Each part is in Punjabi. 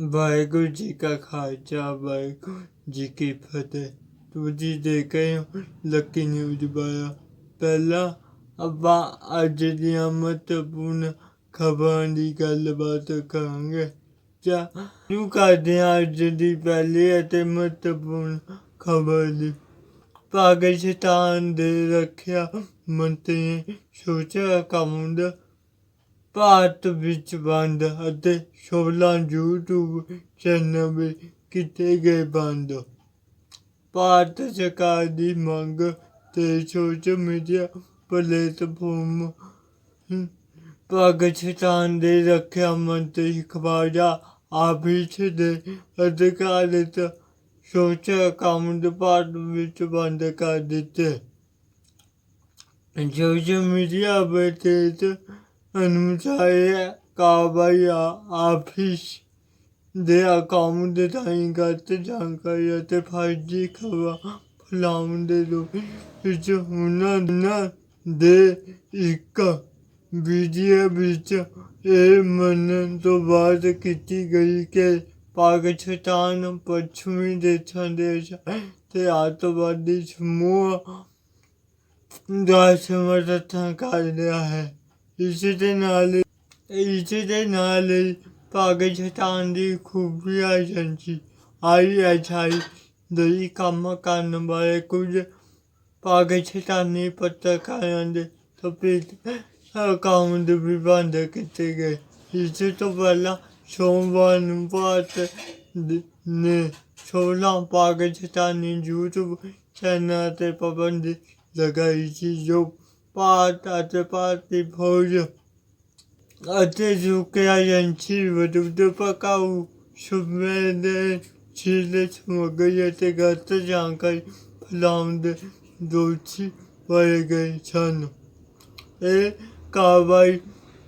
ਵਾਹਿਗੁਰੂ ਜੀ ਕਾ ਖਾਲਸਾ, ਵਾਹਿਗੁਰੂ ਜੀ ਕੀ ਫਤਿਹ। ਤੁਸੀਂ ਦੇਖ ਰਹੇ ਹੋ ਲੱਕੀ ਨਿਊਜ਼ ਬਾਇਆ ਪਹਿਲਾਂ ਆਪਾਂ ਅੱਜ ਦੀਆਂ ਮਹੱਤਵਪੂਰਨ ਖਬਰਾਂ ਦੀ ਗੱਲਬਾਤ ਕਰਾਂਗੇ। ਜਾਂ ਨੂੰ ਕਰਦੇ ਹਾਂ ਅੱਜ ਦੀ ਪਹਿਲੀ ਅਤੇ ਮਹੱਤਵਪੂਰਨ ਖਬਰ ਦੀ। ਪਾਕਿਸਤਾਨ ਦੇ ਰੱਖਿਆ ਮੰਤਰੀ ਸੋਚਿਆ ਕੰਮ ਭਾਰਤ ਵਿੱਚ ਬੰਦ ਅਤੇ 16 YouTube ਚੈਨਲ ਵੀ ਕੀਤੇ ਗਏ ਬੰਦ। ਭਾਰਤ ਸਰਕਾਰ ਦੀ ਮੰਗ ਤੇ ਸੋਸ਼ਲ ਮੀਡੀਆ ਪਲੇਟਫਾਰਮ ਪਾਕਿਸਤਾਨ ਦੇ ਰੱਖਿਆ ਮੰਤਰੀ ਖਵਾਜਾ ਆਫਿਸ ਦੇ ਅਧਿਕਾਰਿਤ ਸੋਚਿਆ ਕੰਮ ਭਾਰਤ ਵਿੱਚ ਬੰਦ ਕਰ ਦਿੱਤੇ। ਸੋਸ਼ਲ ਮੀਡੀਆ ਬੇਟੇਤ ਅਨੁਸਾਰ ਇਹ ਕਾਰਵਾਈ ਆਫਿਸ ਦੇ ਅਕਾਊਂਟ ਦੇ ਤਾਈਂ ਗਲਤ ਜਾਣਕਾਰੀ ਅਤੇ ਫਰਜ਼ੀ ਖਬਰਾਂ ਫੈਲਾਉਣ ਦੇ ਦੋਸ਼ ਵਿੱਚ ਉਹਨਾਂ ਉਹਨਾਂ ਦੇ ਇੱਕ ਵੀਡੀਓ ਵਿੱਚ ਇਹ ਮੰਨਣ ਤੋਂ ਬਾਅਦ ਕੀਤੀ ਗਈ ਕਿ ਪਾਕਿਸਤਾਨ ਪੱਛਮੀ ਦੇਸ਼ਾਂ ਦੇ ਤੇ ਆਤਵਾਦੀ ਸਮੂਹ ਦਾ ਸਮਰਥਨ ਕਰ ਰਿਹਾ ਹੈ। ਇਸ ਦੇ ਨਾਲ ਇਸ ਦੇ ਨਾਲ ਹੀ ਪਾਕਿਸਤਾਨ ਦੀ ਖੂਫੀਆ ਏਜੰਸੀ ਆਈਐਸਆਈ ਦੇ ਕੰਮ ਕਰਨ ਵਾਲੇ ਕੁਝ ਪਾਕਿਸਤਾਨੀ ਪੱਤਰਕਾਰਾਂ ਦੇ ਸਪੀਕ ਅਕਾਊਂਟ ਵੀ ਬੰਦ ਕੀਤੇ ਗਏ। ਇਸ ਤੋਂ ਪਹਿਲਾਂ ਸੋਮਵਾਰ ਨੂੰ ਭਾਰਤ ਨੇ 16 ਪਾਕਿਸਤਾਨੀ YouTube ਚੈਨਲ ਤੇ ਪਾਬੰਦੀ ਲਗਾਈ ਸੀ, ਜੋ ਭਾਰਤ ਅਤੇ ਭਾਰਤੀ ਫੌਜ ਅਤੇ ਯੂਕੇ ਏਜੰਸੀ ਵਿਰੁੱਧ ਭਕਾਊ ਸੁਬੇ ਦੇ ਛਿਲੇ ਸਮਗਰੀ ਅਤੇ ਗਲਤ ਜਾਣਕਾਰੀ ਫੈਲਾਉਣ ਦੇ ਦੋਸ਼ੀ ਪਾਏ ਗਏ ਸਨ। ਇਹ ਕਾਰਵਾਈ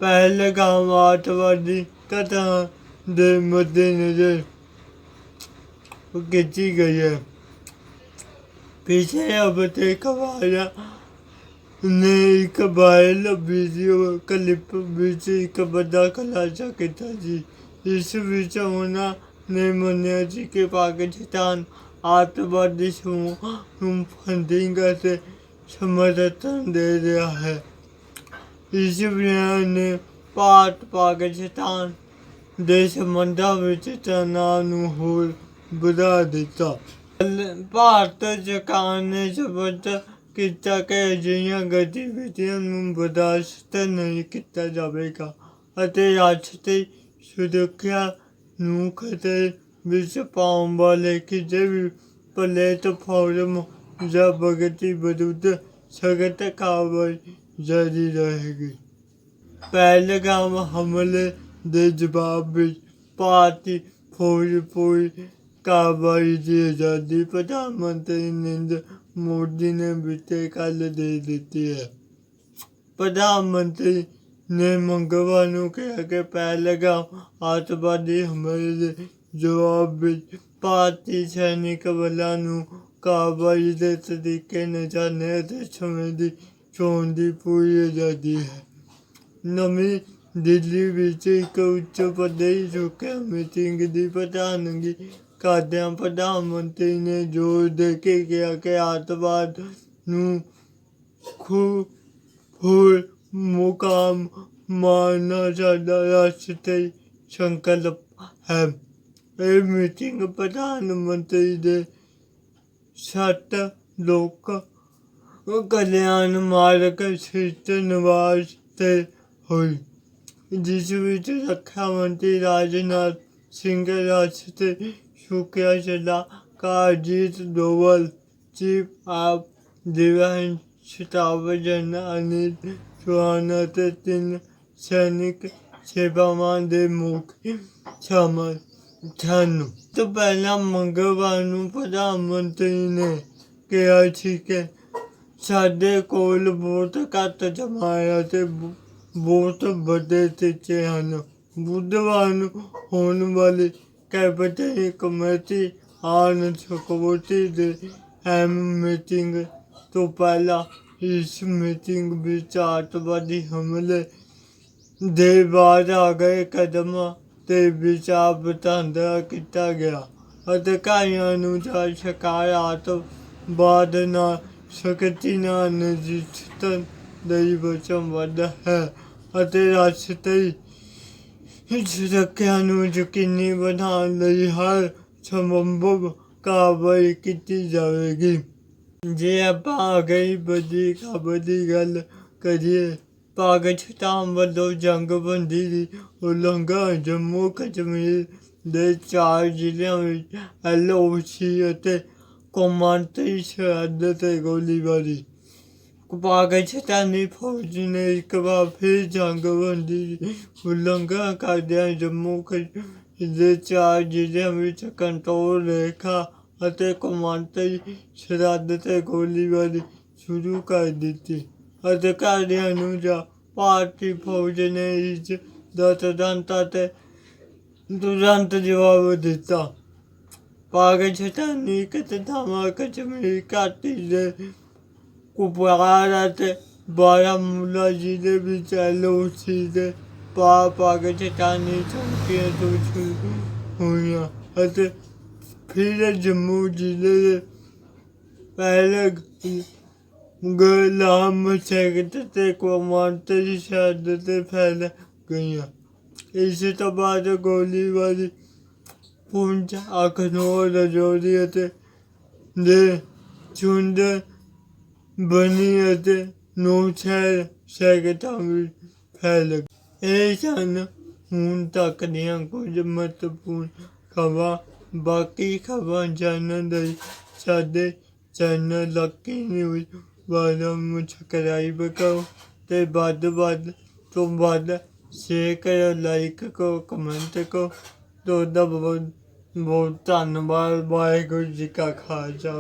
ਪਹਿਲਗਾਮ ਆਤਵਾਦੀ ਘਟਨਾ ਦੇ ਮੱਦੇਨਜ਼ਰ ਕੀਤੀ ਗਈ ਹੈ। ਪਿਛਲੇ ਹਫ਼ਤੇ ਕਵਾਇਆ ਨੇ ਇੱਕ ਵਾਇਰਲ ਵੀਡੀਓ ਕਲਿੱਪ ਵਿੱਚ ਇੱਕ ਵੱਡਾ ਖੁਲਾਸਾ ਕੀਤਾ ਸੀ। ਇਸ ਵਿੱਚ ਉਹਨਾਂ ਨੇ ਮੰਨਿਆ ਸੀ ਕਿ ਪਾਕਿਸਤਾਨ ਆਤਵਾਦੀ ਸਮੂਹ ਨੂੰ ਫੰਡਿੰਗ ਅਤੇ ਸਮਰਥਨ ਦੇ ਰਿਹਾ ਹੈ। ਇਸ ਬਿਆਨ ਨੇ ਭਾਰਤ ਪਾਕਿਸਤਾਨ ਦੇ ਸੰਬੰਧਾਂ ਵਿੱਚ ਤਣਾਅ ਨੂੰ ਹੋਰ ਵਧਾ ਦਿੱਤਾ। ਭਾਰਤ ਸਰਕਾਰ ਨੇ ਸਪਸ਼ਟ ਕੀਤਾ ਕਿ ਅਜਿਹੀਆਂ ਗਤੀਵਿਧੀਆਂ ਨੂੰ ਬਰਦਾਸ਼ਤ ਨਹੀਂ ਕੀਤਾ ਜਾਵੇਗਾ ਅਤੇ ਰਾਸ਼ਟਰੀ ਸੁਰੱਖਿਆ ਨੂੰ ਖਤਰੇ ਵਿੱਚ ਪਾਉਣ ਵਾਲੇ ਕਿਸੇ ਵੀ ਪਲੇਟਫਾਰਮ ਜਾਂ ਬਗਤੀ ਵਿਰੁੱਧ ਸਖਤ ਕਾਰਵਾਈ ਜਾਰੀ ਰਹੇਗੀ। ਪਹਿਲਗਾਮ ਹਮਲੇ ਦੇ ਜਵਾਬ ਵਿੱਚ ਭਾਰਤੀ ਫੌਜ ਪੂਰੀ ਕਾਰਵਾਈ ਦੀ ਆਜ਼ਾਦੀ ਪ੍ਰਧਾਨ ਮੰਤਰੀ ਨਰਿੰਦਰ ਮੋਦੀ ਨੇ ਬੀਤੇ ਕੱਲ ਦੇ ਦਿੱਤੀ ਹੈ। ਪ੍ਰਧਾਨ ਮੰਤਰੀ ਨੇ ਮੰਗਲਵਾਰ ਨੂੰ ਕਿਹਾ ਕਿ ਪਹਿਲਗਾਮ ਆਤਵਾਦੀ ਹਮਲੇ ਦੇ ਜਵਾਬ ਵਿੱਚ ਭਾਰਤੀ ਸੈਨਿਕ ਬਲਾਂ ਨੂੰ ਕਾਰਵਾਈ ਦੇ ਤਰੀਕੇ ਨਿਸ਼ਾਨੇ ਅਤੇ ਸਮੇਂ ਦੀ ਚੋਣ ਦੀ ਪੂਰੀ ਆਜ਼ਾਦੀ ਹੈ। ਨਵੀਂ ਦਿੱਲੀ ਵਿੱਚ ਇੱਕ ਉੱਚ ਪੱਧਰੀ ਸੁਰੱਖਿਆ ਮੀਟਿੰਗ ਦੀ ਪ੍ਰਧਾਨਗੀ ਕਰਦਿਆਂ ਪ੍ਰਧਾਨ ਮੰਤਰੀ ਨੇ ਜ਼ੋਰ ਦੇ ਕੇ ਕਿਹਾ ਕਿ ਆਤਵਾਦ ਨੂੰ ਖੂ ਹੋਰ ਮੁਕਾਮ ਮਾਰਨਾ ਸਾਡਾ ਰਾਸ਼ਟਰੀ ਸੰਕਲਪ ਹੈ। ਇਹ ਮੀਟਿੰਗ ਪ੍ਰਧਾਨ ਮੰਤਰੀ ਦੇ ਸੱਤ ਲੋਕ ਕਲਿਆਣ ਮਾਰਗ ਸਥਿਤ ਨਿਵਾਸ ਤੇ ਹੋਈ, ਜਿਸ ਵਿੱਚ ਰੱਖਿਆ ਮੰਤਰੀ ਰਾਜਨਾਥ ਸਿੰਘ ਰਾਸ਼ਟਰੀ ਸੁਰੱਖਿਆ ਸਲਾਹਕਾਰ Ajit Doval chief of defence staff general ਸੈਨਿਕ ਸੇਵਾਵਾਂ ਦੇ ਮੁੱਖ ਸ਼ਾਮਲ ਤੋਂ ਪਹਿਲਾਂ ਮੰਗਲਵਾਰ ਨੂੰ ਪ੍ਰਧਾਨ ਮੰਤਰੀ ਨੇ ਕਿਹਾ ਸੀ ਕਿ ਸਾਡੇ ਕੋਲ ਬਹੁਤ ਘੱਟ ਜਮਾਇਆ ਤੇ ਬਹੁਤ ਵੱਡੇ ਟੀਚੇ ਹਨ। ਬੁੱਧਵਾਰ ਨੂੰ ਹੋਣ ਵਾਲੀ ਕੈਬਨਿਟ ਕਮੇਟੀ ਆਨ ਸਿਕਿਉਰਿਟੀ ਦੇ ਐਮ ਮੀਟਿੰਗ ਤੋਂ ਪਹਿਲਾਂ ਇਸ ਮੀਟਿੰਗ ਵਿੱਚ ਆਤਵਾਦੀ ਹਮਲੇ ਦੇ ਬਾਅਦ ਆ ਗਏ। ਕਦਮਾਂ ਤੇ ਵਿਚਾਰ ਵਟਾਂਦਰਾ ਕੀਤਾ ਗਿਆ। ਅਧਿਕਾਰੀਆਂ ਨੂੰ ਜਾ ਸ਼ਿਕਾਇਤ ਤੋਂ ਨਾਲ ਸਕਤੀ ਨਾਲ ਨਜਿੱਠਣ ਲਈ ਵਚਨਬੱਧ ਹੈ ਅਤੇ ਰਾਸ਼ਟਰੀ ਸੁਰੱਖਿਆ ਨੂੰ ਯਕੀਨੀ ਬਣਾਉਣ ਲਈ ਹਰ ਸੰਭਵ ਕਾਰਵਾਈ ਕੀਤੀ ਜਾਵੇਗੀ। ਜੇ ਆਪਾਂ ਅਗਲੀ ਵੱਡੀ ਖਬਰ ਦੀ ਗੱਲ ਕਰੀਏ, ਪਾਕਿਸਤਾਨ ਵੱਲੋਂ ਜੰਗਬੰਦੀ ਦੀ ਉਲੰਘਣਾ ਜੰਮੂ ਕਸ਼ਮੀਰ ਦੇ ਚਾਰ ਜ਼ਿਲ੍ਹਿਆਂ ਵਿੱਚ ਐਲਓਸੀ ਅਤੇ ਕੌਮਾਂਤਰੀ ਸਰਹੱਦ ਤੇ ਗੋਲੀਬਾਰੀ ਪਾਕਿਸਤਾਨੀ ਫੌਜ ਨੇ ਇੱਕ ਵਾਰ ਫਿਰ ਜੰਗਬੰਦੀ ਦੀ ਉਲੰਘਣਾ ਕਰਦਿਆਂ ਜੰਮੂ ਕਸ਼ਮੀਰ ਦੇ ਚਾਰ ਜ਼ਿਲ੍ਹਿਆਂ ਵਿੱਚ ਕੰਟਰੋਲ ਰੇਖਾ ਅਤੇ ਕੌਮਾਂਤਰੀ ਸਰਹੱਦ ਤੇ ਗੋਲੀਬਾਰੀ ਸ਼ੁਰੂ ਕਰ ਦਿੱਤੀ ਅਧਿਕਾਰੀਆਂ ਨੂੰ ਜਾ ਭਾਰਤੀ ਫੌਜ ਨੇ ਇਸ ਦਾ ਤੁਰੰਤ ਅਤੇ ਤੁਰੰਤ ਜਵਾਬ ਦਿੱਤਾ। ਪਾਕਿਸਤਾਨੀ ਕਤਦਾਵਾ ਕਸ਼ਮੀਰ ਘਾਟੀ ਦੇ ਕੁਪਵਾੜਾ ਅਤੇ ਬਾਰਾਮੂਲਾ ਜ਼ਿਲ੍ਹੇ ਵਿੱਚ ਐਲਓਸੀ ਦੇ ਪਾ ਪਾਕਿਸਤਾਨੀ ਚੌਕੀਆਂ ਤੋਂ ਸ਼ੁਰੂ ਹੋਈਆਂ ਅਤੇ ਫਿਰ ਜੰਮੂ ਜ਼ਿਲ੍ਹੇ ਦੇ ਪਹਿਲੇ ਗੁਲਾਮ ਸੈਕਟਰ ਤੇ ਕੌਮਾਂਤਰੀ ਸ਼ਹਿਰ ਤੇ ਫੈਲ ਗਈਆਂ। ਇਸ ਤੋਂ ਬਾਅਦ ਗੋਲੀਬਾਰੀ, ਪੁੰਜ ਅਖਨੌਰ ਰਜੌਰੀ ਅਤੇ ਦੇ ਚੁੰਦਰ ਬਣੀ ਅਤੇ ਨੂੰ ਨੌਸ਼ਹਿਰ ਸੈਕਟਰ ਵਿੱਚ ਫੈਲ ਇਹ ਸਨ ਹੁਣ ਤੱਕ ਦੀਆਂ ਕੁਝ ਮਹੱਤਵਪੂਰਨ ਖਬਰਾਂ ਬਾਕੀ ਖਬਰਾਂ ਜਾਣਨ ਲਈ ਸਾਡੇ ਚੈਨਲ ਲੱਕੀ ਨਿਊਜ਼ ਵਾਲਾ ਨੂੰ ਸਬਸਕ੍ਰਾਈਬ ਕਰੋ ਤੇ ਵੱਧ ਵੱਧ ਤੋਂ ਵੱਧ ਸ਼ੇਅਰ ਕਰੋ ਲਾਈਕ ਕਰੋ ਕਮੈਂਟ ਕਰੋ ਤੁਹਾਡਾ ਬਹੁਤ ਬਹੁਤ ਧੰਨਵਾਦ ਵਾਹਿਗੁਰੂ ਜੀ ਕਾ ਖਾਲਸਾ